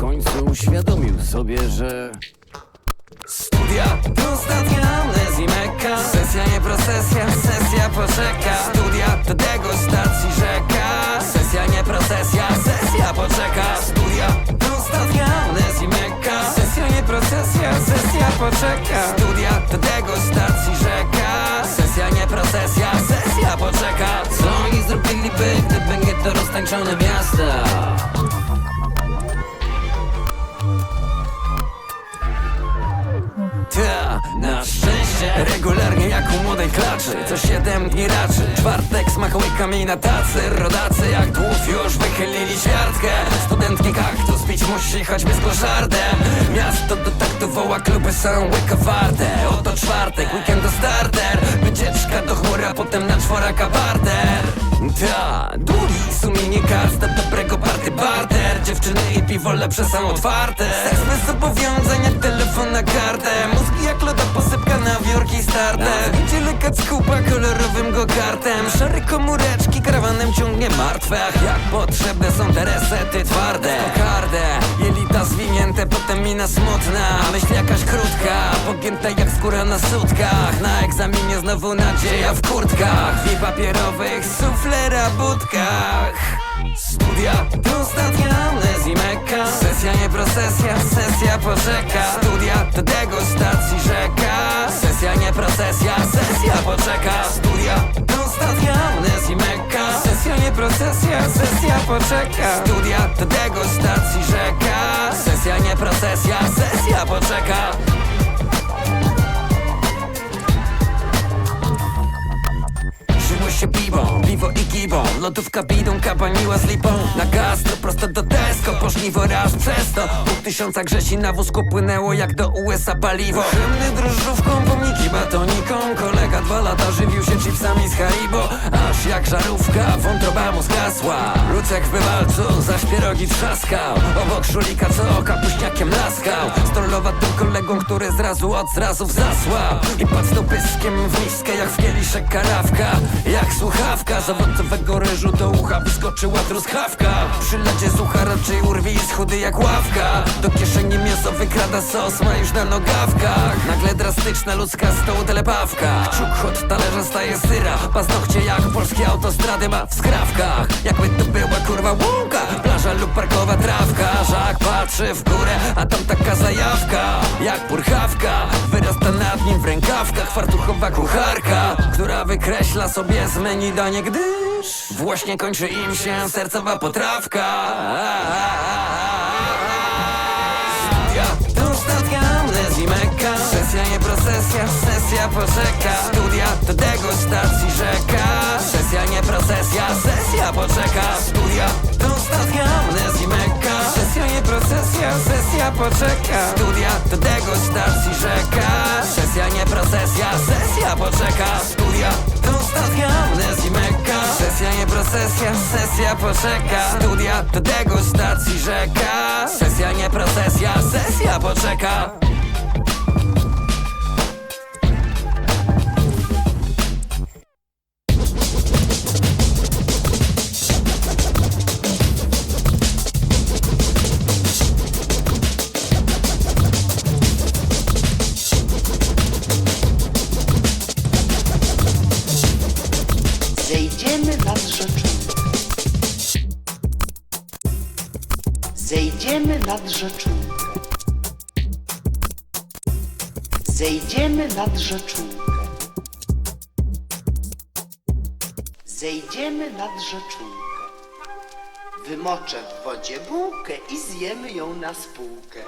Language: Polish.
Końcu uświadomił sobie, że Studia ostatnia amnezji meka. Sesja nie procesja, sesja poczeka. Studia to degustacji rzeka. Sesja nie procesja, sesja poczeka. Studia ostatnia amnezji meka. Sesja nie procesja, sesja poczeka. Studia to degustacji rzeka. Sesja nie procesja, sesja poczeka. Co oni zrobiliby, gdyby nie to roztańczone miasta? Na szczęście Regularnie jak u młodej klaczy Co siedem dni raczy. Czwartek smakołykami na tacy. Rodacy jak dłów już wychylili ćwiartkę. Studentki kaktus pić musi choćby z kloszardem Miasto do taktu woła kluby są łyka warte. Oto czwartek, weekend to starter. Wycieczka do chmury, a potem na czworaka barter. Ta, długi sumienie karst do dobrego party barter Dziewczyny i piwo lepsze są otwarte. Seks bez zobowiązań, telefon na kartę. Mózgi jak loda posypka na wiórki starter W niedzielę kackupa kolorowym go-kartem. Szare komóreczki karawanem ciągnie martwe. Jak potrzebne są te resety twarde. Kokardę, jelita zwinięte, potem mina smutna. Myśl jakaś krótka, pogięta jak skóra na sutkach. Na egzaminie znowu nadzieja w kurtkach. W papierowych suflera budkach Studia to ostatnia amnezji meka Sesja nie procesja, sesja poczeka. Studia to degustacji rzeka. Sesja nie procesja, sesja poczeka. Studia to ostatnia amnezji meka Sesja nie procesja, sesja poczeka. Studia to degustacji rzeka. Sesja nie procesja, sesja poczeka się piwą, piwo i gibą Lodówka bidą, kabaniła z lipą. Na gastro prosto do Tesco. Pożniwo raz przez to. Pół tysiąca grzesi na wózku płynęło jak do USA paliwo. Hymny drożdżówką, pomniki batoniką. Kolega dwa lata żywił się chipsami z Haribo. Aż jak żarówka, wątroba mu zgasła Lucek w bywalcu, zaś pierogi trzaskał. Obok szulika, co kapuśniakiem laskał. Strollowa tym kolegą, który zrazu od zrazów zasłał. I patrzył pyskiem w miskę jak w kieliszek karawka Jak słuchawka z owocowego ryżu do ucha wyskoczyła truskawka. Przy lodzie sucha raczej urwi i chudy jak ławka. Do kieszeni mięso wykrada sos, ma już na nogawkach. Nagle drastyczna ludzka stołu telepawka. Czuk hot talerza staje syra. Paznokcie jak polskie autostrady ma w skrawkach. Jakby to była kurwa łąka. Plaża lub parkowa trawka. Żak patrzy w górę, a tam taka zajawka. Jak purchawka. Wyrasta nad nim w rękawkach. Fartuchowa kucharka Która wykreśla sobie z menu danie Gdyż właśnie kończy im się sercowa potrawka. Studia. To ostatnia amnezji meka. Sesja nie procesja, sesja poczeka Studia to poczeka. Studia to degustacji rzeka. Sesja nie procesja, sesja poczeka. Studia to ostatnia amnezji meka Sesja nie procesja, sesja poczeka. Studia to degustacji rzeka. Sesja nie procesja, sesja poczeka Zejdziemy nad rzeczą. Zejdziemy nad rzeczonkę. Zejdziemy nad rzeczonkę. Wymoczę w wodzie bułkę i zjemy ją na spółkę.